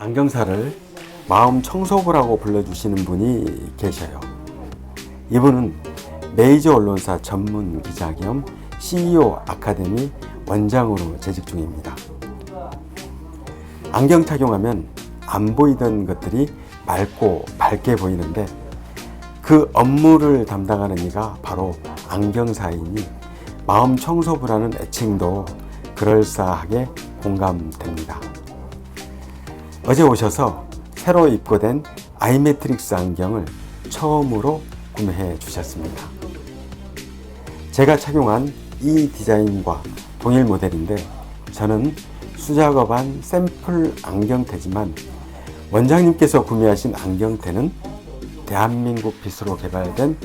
안경사를 마음 청소부라고 불러주시는 분이 계셔요. 이분은 메이저 언론사 전문 기자 겸 CEO 아카데미 원장으로 재직 중입니다. 안경 착용하면 안 보이던 것들이 맑고 밝게 보이는데 그 업무를 담당하는 이가 바로 안경사이니 마음 청소부라는 애칭도 그럴싸하게 공감됩니다. 어제 오셔서 새로 입고된 아이매트릭스 안경을 처음으로 구매해 주셨습니다. 제가 착용한 이 디자인과 동일 모델인데 저는 수작업한 샘플 안경테지만 원장님께서 구매하신 안경테는 대한민국 빚으로 개발된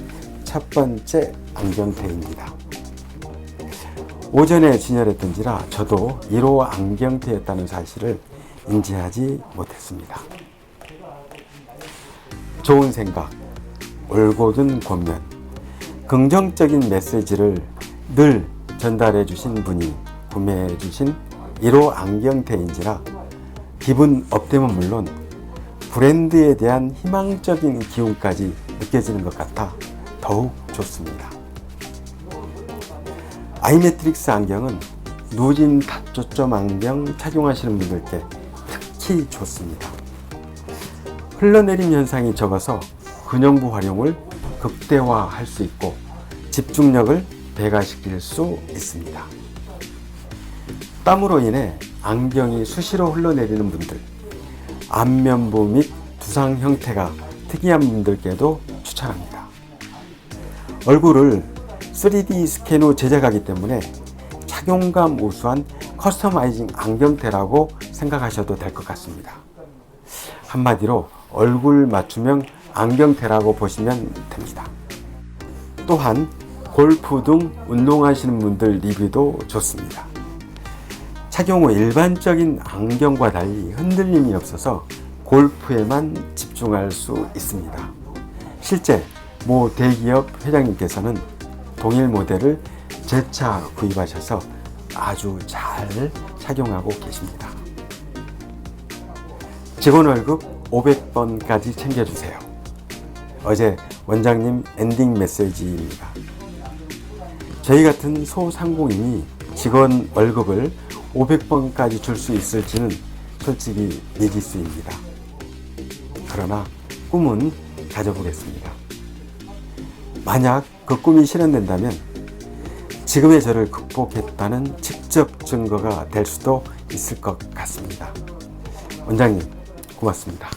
첫 번째 안경테입니다. 오전에 진열했던지라 저도 1호 안경테였다는 사실을 인지하지 못했습니다. 좋은 생각, 올곧은 권면, 긍정적인 메시지를 늘 전달해 주신 분이 구매해 주신 1호 안경테인지라 기분 업되면 물론 브랜드에 대한 희망적인 기운까지 느껴지는 것 같아 더욱 좋습니다. 아이매트릭스 안경은 누진 다초점 안경 착용하시는 분들께 특히 좋습니다. 흘러내림 현상이 적어서 근형부 활용을 극대화할 수 있고 집중력을 배가시킬 수 있습니다. 땀으로 인해 안경이 수시로 흘러내리는 분들, 안면부 및 두상 형태가 특이한 분들께도 추천합니다. 얼굴을 3D 스캔으로 제작하기 때문에 착용감 우수한 커스터마이징 안경테라고 생각하셔도 될 것 같습니다. 한마디로 얼굴 맞춤형 안경테라고 보시면 됩니다. 또한 골프 등 운동하시는 분들 리뷰도 좋습니다. 착용 후 일반적인 안경과 달리 흔들림이 없어서 골프에만 집중할 수 있습니다. 실제 모 대기업 회장님께서는 동일 모델을 재차 구입하셔서 아주 잘 착용하고 계십니다. 직원 월급 500번까지 챙겨주세요. 어제 원장님 엔딩 메시지입니다. 저희 같은 소상공인이 직원 월급을 500번까지 줄 수 있을지는 솔직히 미지수입니다. 그러나 꿈은 가져보겠습니다. 만약 그 꿈이 실현된다면 지금의 저를 극복했다는 직접 증거가 될 수도 있을 것 같습니다. 원장님, 고맙습니다.